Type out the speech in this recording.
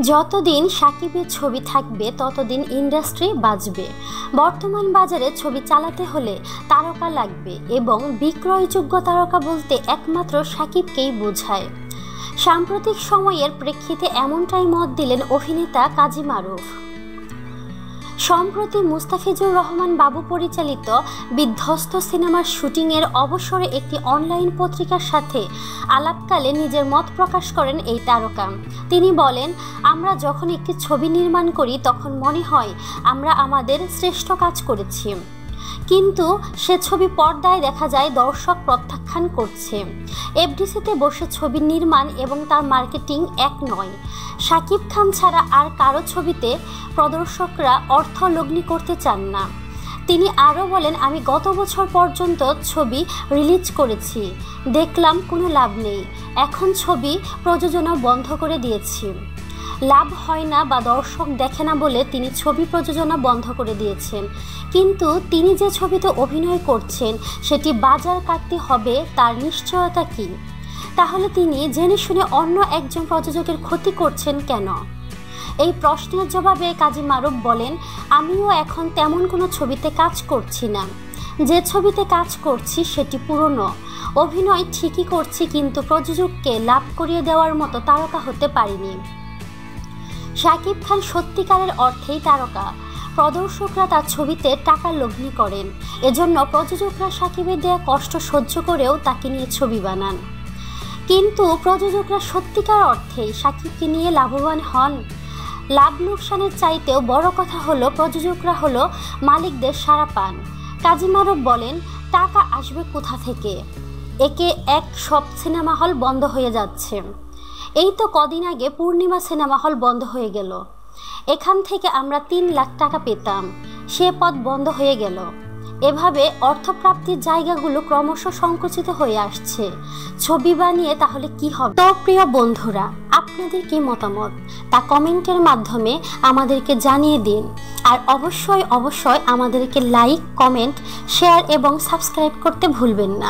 যতদিন সাকিবের ছবি থাকবে, ততদিন ইন্ডাস্ট্রি বাঁচবে বর্তমান বাজারে ছবি চালাতে হলে তারকা লাগবে এবং বিক্রয়যোগ্য তারকা বলতে একমাত্র সাকিবকেই বোঝায়। সাম্প্রতিক সময়ের প্রেক্ষিতে এমনটাই মত দিলেন অভিনেতা কাজী মারুফ। সম্প্রতি মুস্তাফিজুর রহমান বাবু পরিচালিত বিধ্বস্ত সিনেমার শুটিংয়ের অবসরে একটি অনলাইন পত্রিকার সাথে আলাপকালে নিজের মত প্রকাশ করেন এই তারকা। তিনি বলেন, আমরা যখন একটি ছবি নির্মাণ করি, তখন মনে হয় আমরা আমাদের শ্রেষ্ঠ কাজ করেছি। কিন্তু সে ছবি পর্দায় দেখা যায় দর্শক প্রত্যাখ্যান করছে। এফডিসিতে বসে ছবি নির্মাণ এবং তার মার্কেটিং এক নয়। শাকিব খান ছাড়া আর কারও ছবিতে প্রদর্শকরা অর্থ লগ্নি করতে চান না। তিনি আরও বলেন, আমি গত বছর পর্যন্ত ছবি রিলিজ করেছি। দেখলাম কোনো লাভ নেই। এখন ছবি প্রযোজনা বন্ধ করে দিয়েছি। লাভ হয় না বা দর্শক দেখে না বলে তিনি ছবি প্রযোজনা বন্ধ করে দিয়েছেন। কিন্তু তিনি যে ছবিতে অভিনয় করছেন, সেটি বাজার কাটতে হবে, তার নিশ্চয়তা কী? তাহলে তিনি জেনে শুনে অন্য একজন প্রযোজকের ক্ষতি করছেন কেন? এই প্রশ্নের জবাবে কাজী মারুফ বলেন, আমিও এখন তেমন কোনো ছবিতে কাজ করছি না। যে ছবিতে কাজ করছি, সেটি পুরনো। অভিনয় ঠিকই করছি, কিন্তু প্রযোজককে লাভ করিয়ে দেওয়ার মতো তারকা হতে পারিনি। শাকিব খান সত্যিকারের অর্থেই তারকা। প্রদর্শকরা তার ছবিতে টাকা লগ্নি করেন। এজন্য প্রযোজকরা সাকিবের দেয়া কষ্ট সহ্য করেও তাকে নিয়ে ছবি বানান। কিন্তু প্রযোজকরা সত্যিকার অর্থেই সাকিবকে নিয়ে লাভবান হন। লাভ লোকসানের চাইতেও বড় কথা হলো, প্রযোজকরা হলো মালিকদের সারা পান। কাজী মারব বলেন, টাকা আসবে কোথা থেকে? একে এক সব সিনেমা হল বন্ধ হয়ে যাচ্ছে। এই তো কদিন আগে পূর্ণিমা সিনেমা হল বন্ধ হয়ে গেল। এখান থেকে আমরা তিন লাখ টাকা পেতাম। সে পথ বন্ধ হয়ে গেল। এভাবে অর্থপ্রাপ্তির জায়গাগুলো ক্রমশ সংকুচিত হয়ে আসছে। ছবি বানিয়ে তাহলে কি হবে? তো প্রিয় বন্ধুরা, আপনাদের কি মতামত? তা কমেন্টের মাধ্যমে আমাদেরকে জানিয়ে দিন। আর অবশ্যই অবশ্যই আমাদেরকে লাইক, কমেন্ট, শেয়ার এবং সাবস্ক্রাইব করতে ভুলবেন না।